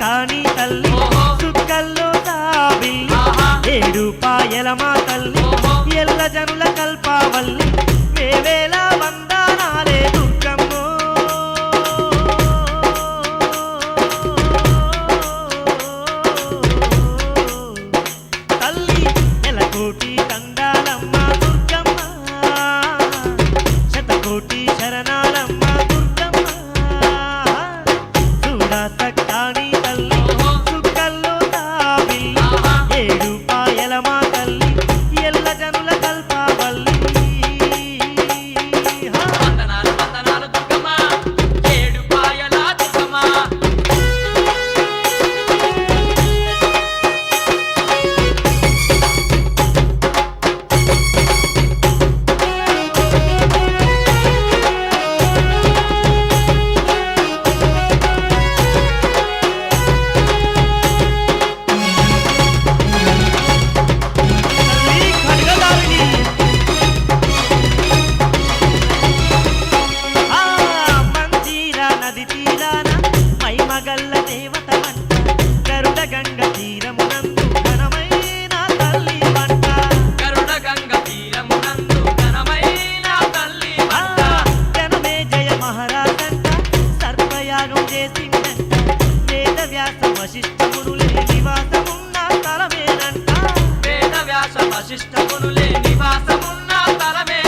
కానీ తల్లి చుక్కల్లో తాబి ఏడు పాయల మా తల్లి ఎల్ల జనుల కల్పావల్లి వేవేలా చేసిందంట. వేద వ్యాస వేద నివాసమున్న తలమే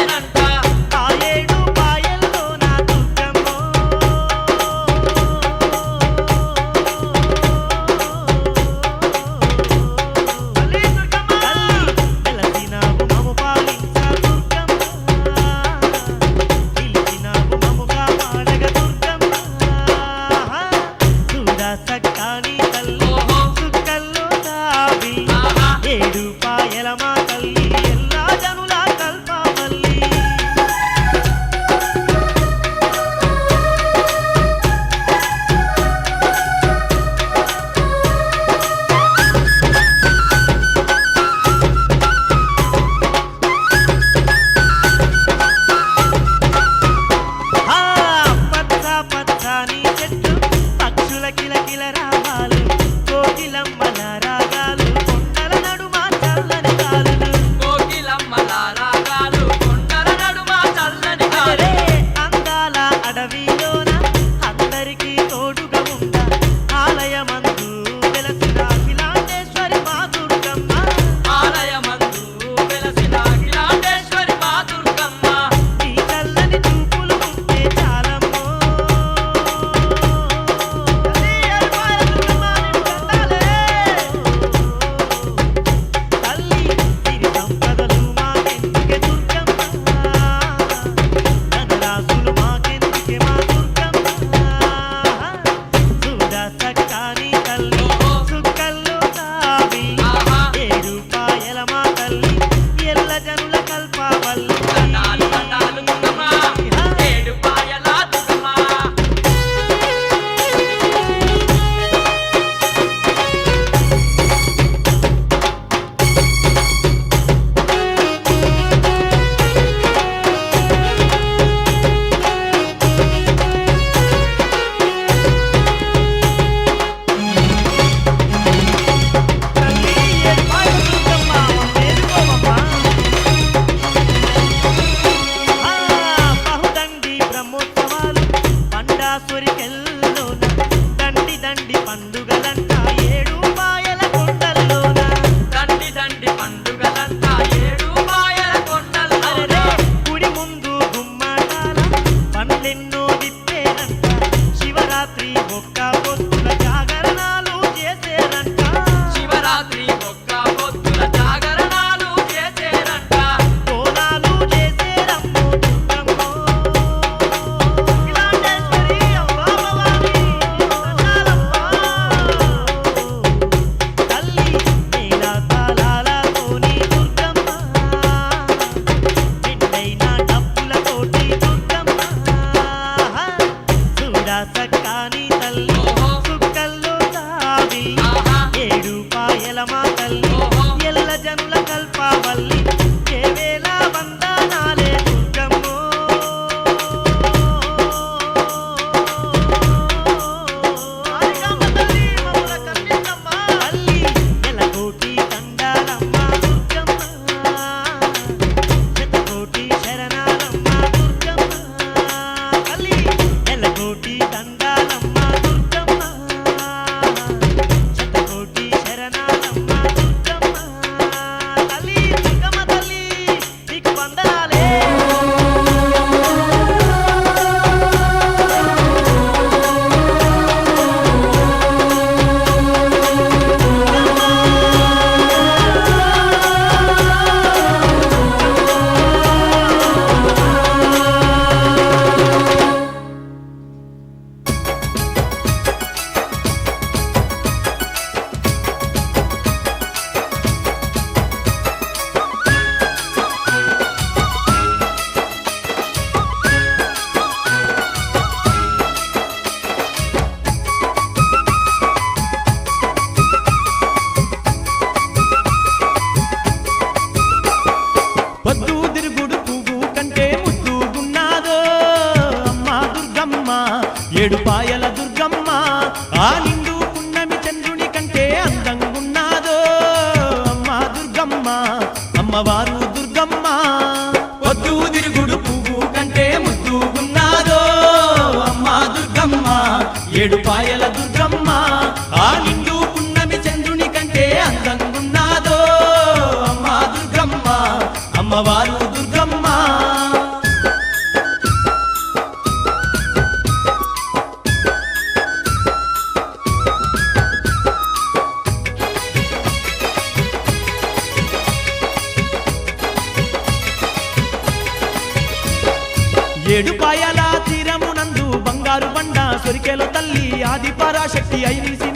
see, see.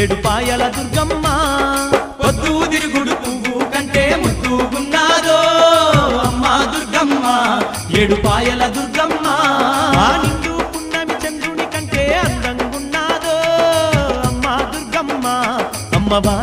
ఏడుపాయల దుర్గమ్మ పొద్దు తిరుగుడు పువ్వు కంటే ముద్దు ఉన్నాదో అమ్మ దుర్గమ్మ ఏడుపాయల దుర్గమ్మ. నిండు పున్నమి చంద్రుని కంటే అందంగున్నాదో అమ్మ దుర్గమ్మ. అమ్మవా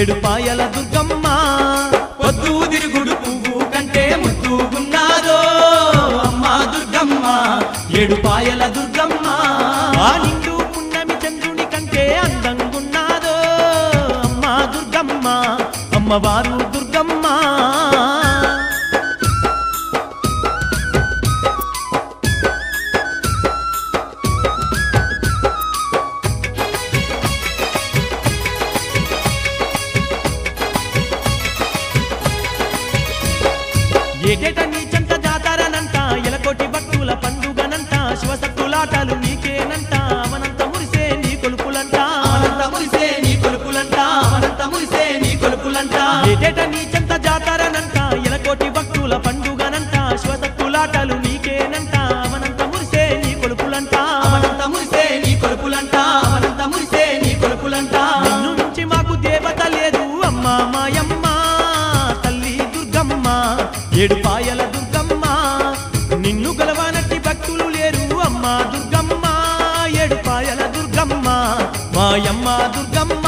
ఏడుపాయల దుర్గమ్మ. పొద్దు తిరుగుడు పువ్వు కంటే ముద్దు ఉన్నారో అమ్మ దుర్గమ్మ. ఏడుపాయల దుర్గమ్మ. ఆ పున్నమి చంద్రుని కంటే అందంగున్నారో అమ్మ దుర్గమ్మ. అమ్మవారు ఏడుపాయల దుర్గమ్మ నిన్ను గలవానట్టి భక్తులు లేరు అమ్మ దుర్గమ్మ. ఏడుపాయల దుర్గమ్మ మాయమ్మ దుర్గమ్మ.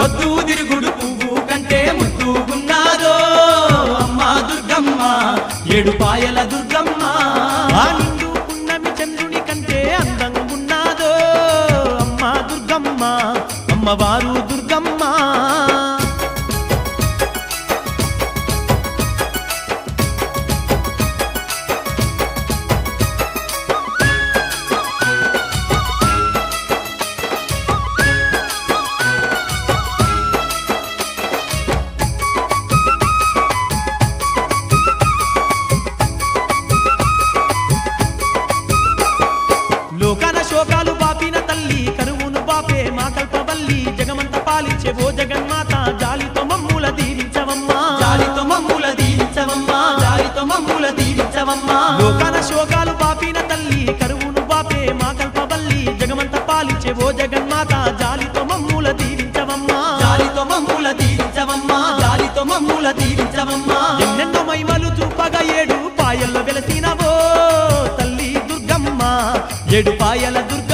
వద్దు తిరుగుడు పువ్వు కంటే ముద్దుగున్నాదో అమ్మ దుర్గమ్మ. ఏడుపాయల దుర్గమ్మ నిండు పున్నమి చంద్రుని కంటే అందంగున్నాదో అమ్మ దుర్గమ్మ. అమ్మవారు అశోకాలు పాపిన తల్లి కరువును పాపే మా కల్పబల్లి జగమంత పాలించే ఓ జగన్మాత జాలితో మమ్ముల దీవించవమ్మా. జాలితో మమ్ముల దీవించవమ్మా. జాలితో మమ్ముల దీవించవమ్మా. ఎన్నెన్నో మైమలు చూపగా ఏడు పాయల్లో వెలసినవో తల్లి దుర్గమ్మ. ఏడు పాయల దుర్గ